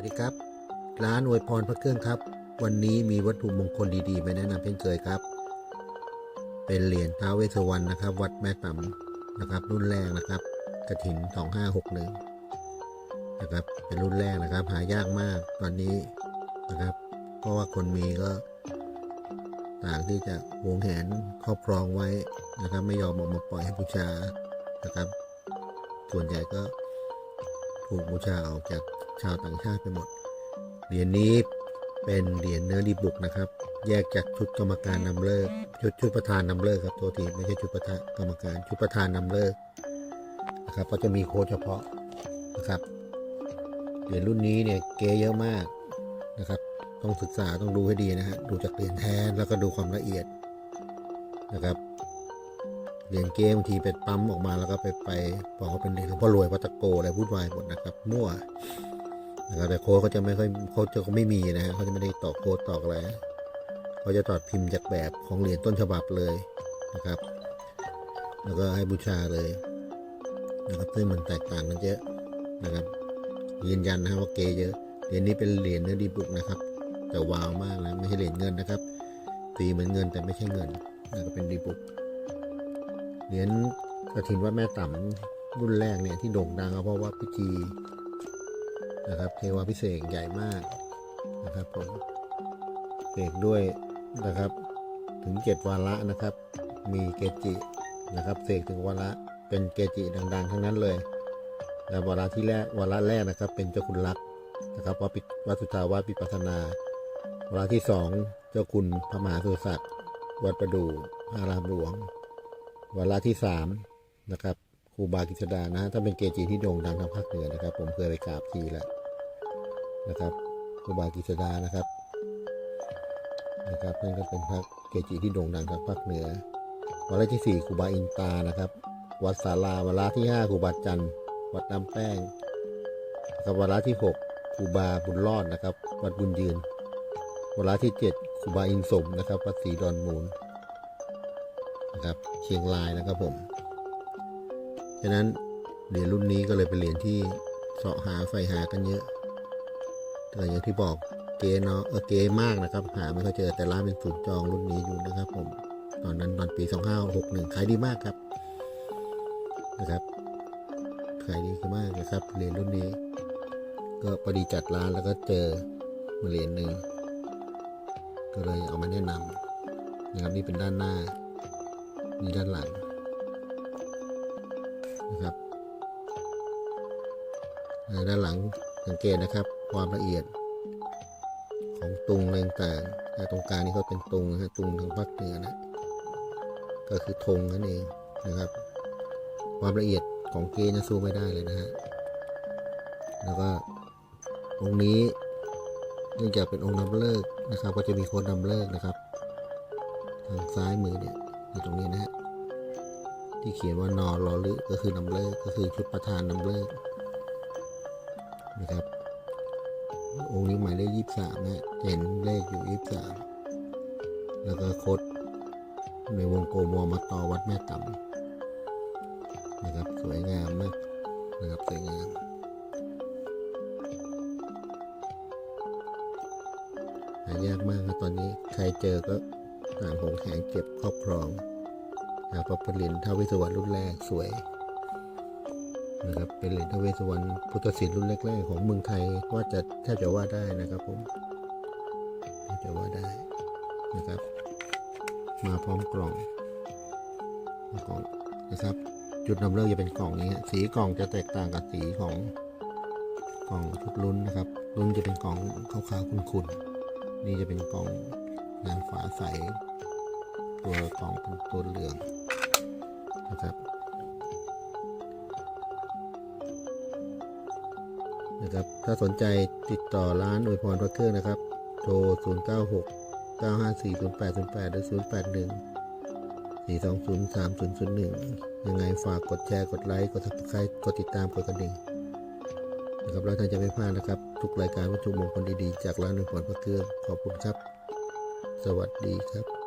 วัสดีครับ ร้านอวยพรพระเครื่องครับ วันนี้มีวัตถุมงคลดีๆมาแนะนำเช่นเคยครับ เป็นเหรียญท้าเวสวรรณนะครับ วัดแม่ตำนะครับ รุ่นแรกนะครับ กระถิน2561นะครับ เป็นรุ่นแรกนะครับ หายากมากตอนนี้นะครับ เพราะว่าคนมีก็ต่างที่จะหวงแหนครอบครองไว้นะครับ ไม่ยอมออกมาปล่อยให้บูชานะครับ ส่วนใหญ่ก็ถูกบูชาออกจาก ชาวต่างชาติไปหมด เหรียญนี้เป็นเหรียญเนื้อดีบุกนะครับ แยกจากชุดกรรมการนำเลิกชุดชุดประธานนำเลิกครับตัวทีไม่ใช่ชุดประธานกรรมการชุดประธานนำเลิกนะครับก็จะมีโค้ดเฉพาะนะครับเหรียญรุ่นนี้เนี่ยเก๋เยอะมากนะครับต้องศึกษาต้องดูให้ดีนะฮะดูจากเหรียญแท้แล้วก็ดูความละเอียดนะครับเหรียญเกมบางทีเป็นปั๊มออกมาแล้วก็ไปไปบอกว่าเป็นเหรียญหลวงพ่อรวยวัตโกอะไรพูดวายหมดนะครับมั่ว นะครับแต่โค้ดเขาจะไม่ค่อยโค้ดจะไม่มีนะฮะเขาจะไม่ได้ต่อโค้ดต่ออะไรเขาจะตอดพิมพ์จากแบบของเหรียญต้นฉบับเลยนะครับ แล้วก็ให้บูชาเลยนะครับซึ่งมันแตกต่างกันเยอะนะครับ ยืนยันนะว่าเกเยอะเหรียญนี้เป็นเหรียญเนื้อดีบุกนะครับแต่วาวมากนะไม่ใช่เหรียญเงินนะครับตีเหมือนเงินแต่ไม่ใช่เงินนะครับเป็นดีบุกเหรียญกระถินวัดแม่ต่ำรุ่นแรกเนี่ยที่โด่งดังก็เพราะว่าพิธี นะครับเทวาพิเศษใหญ่มากนะครับผมเสกด้วยนะครับถึงเจ็ดวาระนะครับ มีเกจินะครับเสกถึงวาระเป็นเกจิดัง ๆ ทั้งนั้นเลยและวาระที่แรกวาระแรกนะครับ เป็นเจ้าคุณลักษณ์นะครับวัดปิวัดสุทาวาสปิปัสนาวาระที่สองเจ้าคุณพระมหาสุรศักดิ์วัดประดู่อารามหลวง วาระที่สามนะครับครูบากิษดานะถ้าเป็นเกจิที่โด่งดังทางภาคเหนือนะครับ ผมเคยไปกราบทีแล้ว นะครับครูบากิษดานะครับนะครับนั่นก็เป็นพระเกจิที่โด่งดังทางภาคเหนือวาระที่สี่ครูบาอินตานะครับ วัดศาลาวาระที่ห้าครูบาจันทร์วัดน้ำแป้งนะครับวาระที่หกครูบาบุญรอดนะครับ วัดบุญยืนวาระที่เจ็ดครูบาอินสมนะครับวัดศรีดอนมูลนะครับเชียงรายนะครับผมฉะนั้นเหรียญรุ่นนี้ก็เลยเป็นเหรียญที่เสาะหาไฟหากันเยอะ แต่อย่างที่บอกเกเนาะเออเกมากนะครับ หาไม่ค่อยเจอแต่ร้านเป็นศูนย์จองรุ่นนี้อยู่นะครับผมตอนนั้นตอนปี 2561ขายดีมากครับนะครับขายดีมากนะครับเหรียญรุ่นนี้ ก็พอดีจัดร้านแล้วก็เจอมาเหรียญหนึ่งก็เลยเอามาแนะนำนะครับนี่เป็นด้านหน้านี่ด้านหลังนะครับด้านหลังสังเกตนะครับ ความละเอียดของตุงอะไรต่างๆแต่ตรงกลางนี่ก็เป็นตุงนะฮะตุงทางภาคเหนือนะ ก็คือธงนั่นเองนะครับ ความละเอียดของเกนะสู้ไม่ได้เลยนะฮะ แล้วก็ตรงนี้เนื่องจากเป็นองค์นำเลิกนะครับ ก็จะมีค้ดนำเลิกนะครับ ทางซ้ายมือเนี่ยอยู่ตรงนี้นะฮะที่เขียนว่านอรอลึก็คือนำเลิกก็คือชุดประธานนำเลิกนะครับ องค์นี้หมายเลขยี่สิบสามนะเห็นเลขอยู่ยี่สิบสามแล้วก็โคดในวงโกมวมาต่อวัดแม่ต่ำนะครับสวยงามมากนะครับสวยงามหายากมากครับตอนนี้ใครเจอก็หาของแข็งเก็บครอบครองนะครับเพระป็นเหรียญท้าวเวสวรรณรุ่นแรกสวย นะครับเป็นเหรียญทวเวสวรรณพุทธศิลป์รุ่นแรกๆของเมืองไทยว่าจะแทบจะว่าได้นะครับผมแทบจะว่าได้นะครับ มาพร้อมกล่องกล่องนะครับ จุดนำเลิกจะเป็นกล่องนี้สีกล่องจะแตกต่างกับสีของกล่องทุกรุ่นนะครับรุ่นจะเป็นกล่องขาวๆขุ่นๆนี่จะเป็นกล่องงานฝาใสตัวกล่องเป็นตัวเหลืองนะครับ นะครับ ถ้าสนใจติดต่อร้านอวยพรพระเครื่องนะครับ โทร 0 9 6 9 5 4 0 8 0 8หรือ0 8 1 4 2 0 3 0 0 1 ยังไงฝากกดแชร์ กดไลค์ กด subscribe กดติดตาม กดกระดิ่งนะครับแล้วท่านจะไม่พลาดนะครับ ทุกรายการวัตถุมงคลดีๆ จากร้านอวยพรพระเครื่องขอบคุณครับ สวัสดีครับ